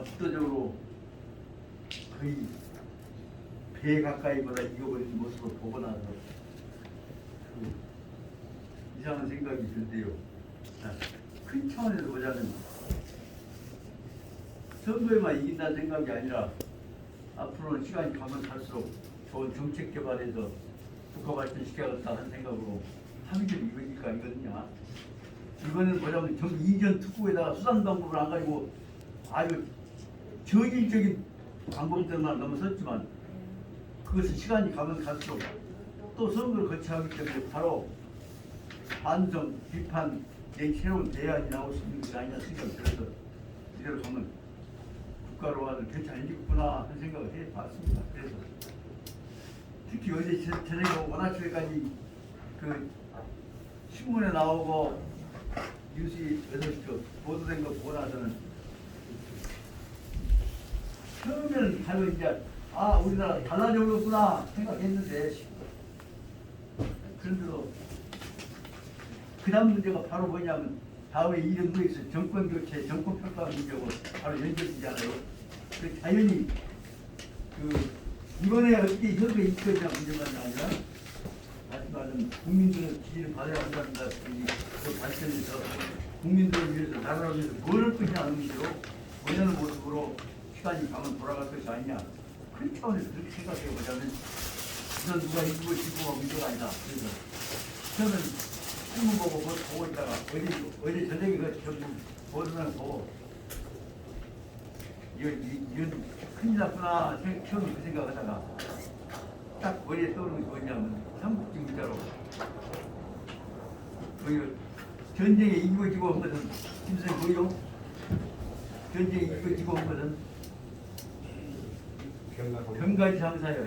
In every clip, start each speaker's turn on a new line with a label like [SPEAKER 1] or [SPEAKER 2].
[SPEAKER 1] 압도적으로 거의 배 가까이 보다 이겨버린 모습을 보고 나서 그 이상한 생각이 들대요. 자, 큰 차원에서 보자면 선거에만 이긴다는 생각이 아니라 앞으로는 시간이 가면 갈수록 좋은 정책 개발해서 국가 발전 시켜야겠다 하는 생각으로 합의를 이거니까 이거냐. 이거는 뭐냐면 정 이전 특구에다가 수산당국을 안 가지고 아주 저질적인 방법들만 넘어섰지만 그것은 시간이 가면 갈수록 또 선거를 거쳐야 하기 때문에 바로 반성, 비판, 내 새로운 대안이 나올 수 있는 게 아니냐 생각이 들어서 이대로 가면 국가로 와도 괜찮겠구나 하는 생각을 해봤습니다. 그래서 특히 어제 저- 저녁에 원화철까지 그 신문에 나오고 뉴스에서 그 보도된 거 보고 나서는 처음에는 바로 이제 아 우리나라 달라져버렸구나 생각했는데 그런데도 그 다음 문제가 바로 뭐냐면 다음에 이런 거에서 정권 교체, 정권 평가 문제고 바로 연결되잖아요. 그 자연히 그 이번에 어떻게 현재 이끌자 문제만 아니라 말씀하신 국민들의 지지를 받아야 한다는 것이 그 발전에서 국민들을 위해서 나라를 위해서 뭐를 것이냐 하는 문제로 원하는 모습으로 시간이 가면 돌아갈 것이 아니냐 큰 차원에서 그렇게 생각해 보자면 이건 누가 이기고 지고가 문제가 아니다. 그래서 저는 신문 보고 그거 보고 있다가 어제 어제 저녁에 그 저기 보도를 보고 이건 이- 이건 큰일 났구나 생- 처음에 그 생각하다가 딱 머리에 떠오르는 게 뭐냐면 삼국지 문자로 그 전쟁에 이기고 지고 한 것은 김선생 보이요? 전쟁에 이기고 지고 한 것은 병가지 상사예요.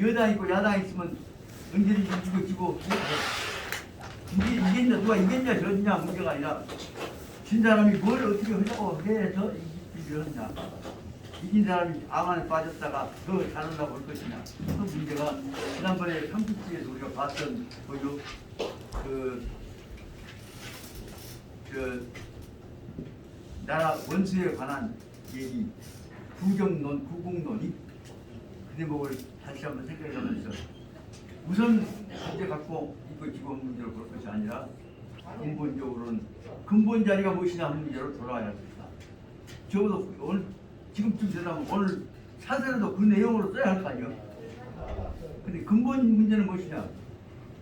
[SPEAKER 1] 여당 있고 야당 있으면 언제든지 이기고 지고 이게 이겼냐 누가 이겼냐 졌냐 문제가 아니라 진 사람이 뭘 어떻게 하려고 해서 이기기를 하냐. 이긴 사람이 암안에 빠졌다가 더 잘한다고 볼 것이냐. 그 문제가 지난번에 삼국지에서 우리가 봤던 그, 그, 그 나라 원수에 관한 얘기 구경론, 구국론 이 대목을 다시 한번 생각해 보면서 우선 문제 갖고 이거 지금 문제로 볼 것이 아니라 근본적으로는 근본 자리가 무엇이냐 하는 문제로 돌아와야 합니다. 적어도 오늘 지금쯤 되다면 오늘 사설에도 그 내용으로 써야 할 거 아니에요. 근데 근본 문제는 무엇이냐?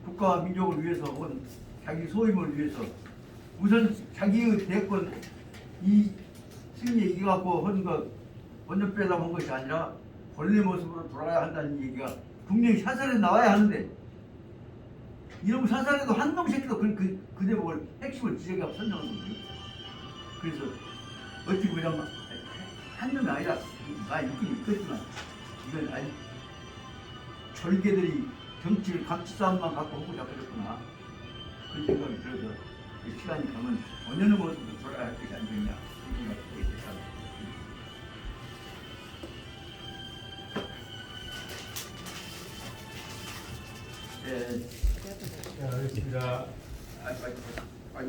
[SPEAKER 1] 국가와 민족을 위해서 혹은 자기 소임을 위해서 우선 자기의 대권 이 승리에 이겨갖고 한거 빼다 본 것이 아니라 본래 모습으로 돌아가야 한다는 얘기가 분명히 사설에 나와야 하는데 이런 사설에도 한놈 새끼도 그, 그, 그 대목을 핵심을 지적하고 설명하는 거죠. 그래서 어떻게 보자면 한 놈이 아니라 나 있긴 있겠지만 이건 아니 절개들이 정치를 각지 싸움만 갖고 하고 잡아줬구나 그런 생각이 들어서 이 시간이 가면 어느 모습으로 돌아가야 예,
[SPEAKER 2] 네, 알겠습니다.
[SPEAKER 1] 아